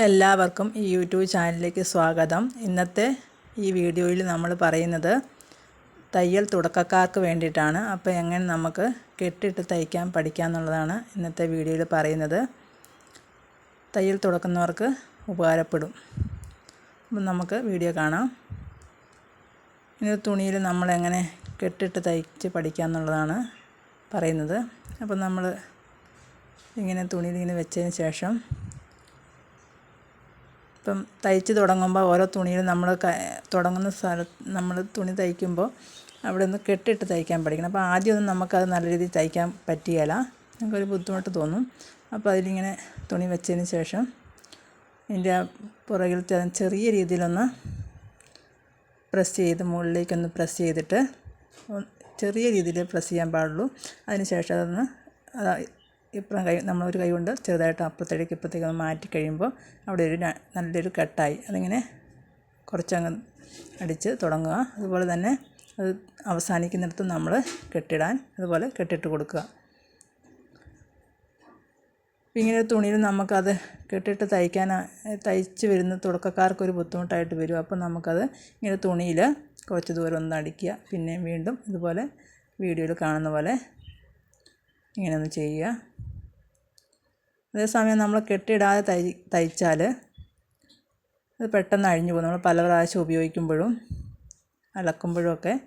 എല്ലാവർക്കും ഈ യൂട്യൂബ് ചാനലിലേക്ക് സ്വാഗതം. ഇന്നത്തെ ഈ വീഡിയോയിൽ നമ്മൾ പറയുന്നത് തയ്യൽ തുടക്കക്കാർക്ക് വേണ്ടിയിട്ടാണ്. അപ്പോൾ എങ്ങനെ നമുക്ക് കെട്ടിട്ട് തയ്ക്കാൻ പഠിക്കാം എന്നുള്ളതാണ് ഇന്നത്തെ വീഡിയോയിൽ പറയുന്നത്. തയ്യൽ തുടക്കുന്നവർക്ക് ഉപകാരപ്പെടും. അപ്പം നമുക്ക് വീഡിയോ കാണാം. ഇന്ന് തുണിയിൽ നമ്മളെങ്ങനെ കെട്ടിട്ട് തയ്ച്ച് പഠിക്കാം എന്നുള്ളതാണ് പറയുന്നത്. അപ്പം നമ്മൾ ഇങ്ങനെ തുണിയിൽ ഇങ്ങനെ വെച്ചതിന് ശേഷം ഇപ്പം തയ്ച്ച് തുടങ്ങുമ്പോൾ ഓരോ തുണിയിലും നമ്മൾ തുടങ്ങുന്ന സ്ഥലത്ത് നമ്മൾ തുണി തയ്ക്കുമ്പോൾ അവിടെ നിന്ന് കെട്ടിട്ട് തയ്ക്കാൻ പഠിക്കണം. അപ്പോൾ ആദ്യമൊന്നും നമുക്കത് നല്ല രീതിയിൽ തയ്ക്കാൻ പറ്റുകയില്ല നമുക്കൊരു ബുദ്ധിമുട്ട് തോന്നും. അപ്പോൾ അതിലിങ്ങനെ തുണി വെച്ചതിന് ശേഷം ഇതിന്റെ പുറകിലത്തെ ചെറിയ രീതിയിലൊന്ന് പ്രസ് ചെയ്ത് മുകളിലേക്കൊന്ന് പ്രസ് ചെയ്തിട്ട് ചെറിയ രീതിയിൽ പ്രസ് ചെയ്യാൻ പാടുള്ളൂ. അതിന് ശേഷം അതൊന്ന് ഇപ്പുറം കൈ നമ്മളൊരു കൈ കൊണ്ട് ചെറുതായിട്ട് അപ്പുറത്തേക്ക് ഇപ്പുറത്തേക്ക് മാറ്റി കഴിയുമ്പോൾ അവിടെ ഒരു നല്ലൊരു കട്ടായി. അതിങ്ങനെ കുറച്ചങ്ങ് അടിച്ച് തുടങ്ങുക. അതുപോലെ തന്നെ അത് അവസാനിക്കുന്നിടത്ത് നമ്മൾ കെട്ടിടാൻ അതുപോലെ കെട്ടിട്ട് കൊടുക്കുക. ഇങ്ങനെ തുണിയിൽ നമുക്കത് കെട്ടിട്ട് തയ്ക്കാൻ തയ്ച്ച് വരുന്ന തുടക്കക്കാർക്കൊരു ബുദ്ധിമുട്ടായിട്ട് വരും. അപ്പോൾ നമുക്കത് ഇങ്ങനെ തുണിയിൽ കുറച്ച് ദൂരം ഒന്ന് അടിക്കുക. പിന്നെ വീണ്ടും ഇതുപോലെ വീഡിയോയിൽ കാണുന്ന പോലെ ഇങ്ങനെ ഒന്ന് ചെയ്യുക. അതേസമയം നമ്മൾ കെട്ടിയിടാതെ തൈ തയ്ച്ചാൽ അത് പെട്ടെന്ന് അഴിഞ്ഞു പോകും. നമ്മൾ പല പ്രാവശ്യം ഉപയോഗിക്കുമ്പോഴും അലക്കുമ്പോഴും ഒക്കെ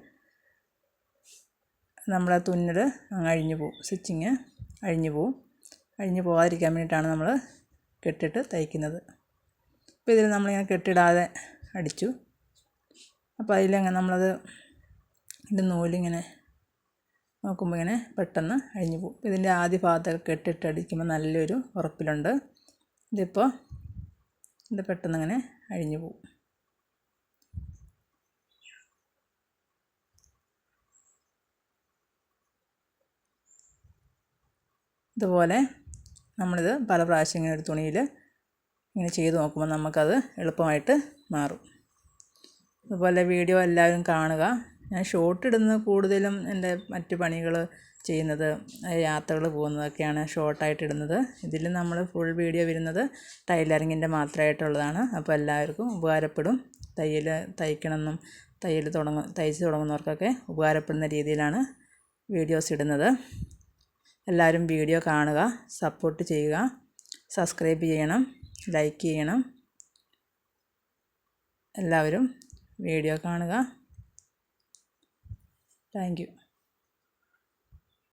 നമ്മുടെ തുന്നൽ അങ്ങ് അഴിഞ്ഞു പോകും. സ്റ്റിച്ചിങ് അഴിഞ്ഞു പോകും. അഴിഞ്ഞു പോകാതിരിക്കാൻ വേണ്ടിയിട്ടാണ് നമ്മൾ കെട്ടിട്ട് തയ്ക്കുന്നത്. അപ്പോൾ ഇതിൽ നമ്മളിങ്ങനെ കെട്ടിടാതെ അടിച്ചു. അപ്പോൾ അതിലങ്ങനെ നമ്മളത് ഇതിന്റെ നൂലിങ്ങനെ നോക്കുമ്പോൾ ഇങ്ങനെ പെട്ടെന്ന് അഴിഞ്ഞു പോകും. ഇതിന്റെ ആദ്യ ഭാഗത്തൊക്കെ കെട്ടിട്ട് അടിക്കുമ്പോൾ നല്ലൊരു ഉറപ്പിലുണ്ട്. ഇതിപ്പോൾ ഇത് പെട്ടെന്ന് ഇങ്ങനെ അഴിഞ്ഞു പോകും. ഇതുപോലെ നമ്മളിത് പല പ്രാവശ്യം ഇങ്ങനെ ഒരു തുണിയിൽ ഇങ്ങനെ ചെയ്ത് നോക്കുമ്പോൾ നമുക്കത് എളുപ്പമായിട്ട് മാറും. അതുപോലെ വീഡിയോ എല്ലാവരും കാണുക. ഞാൻ ഷോട്ട് ഇടുന്നത് കൂടുതലും എന്റെ മറ്റു പണികൾ ചെയ്യുന്നത് യാത്രകൾ പോകുന്നതൊക്കെയാണ് ഷോർട്ടായിട്ട് ഇടുന്നത് ഇതിൽ നമ്മൾ ഫുൾ വീഡിയോ വരുന്നത് ടൈലറിങ്ങിന്റെ മാത്രമായിട്ടുള്ളതാണ്. അപ്പോൾ എല്ലാവർക്കും ഉപകാരപ്പെടും. തയ്യൽ തയ്ക്കണമെന്നും തയ്യൽ തുടങ്ങ തയ്ച്ച് തുടങ്ങുന്നവർക്കൊക്കെ ഉപകാരപ്പെടുന്ന രീതിയിലാണ് വീഡിയോസ് ഇടുന്നത്. എല്ലാവരും വീഡിയോ കാണുക സപ്പോർട്ട് ചെയ്യുക സബ്സ്ക്രൈബ് ചെയ്യണം ലൈക്ക് ചെയ്യണം. എല്ലാവരും വീഡിയോ കാണുക. Thank you.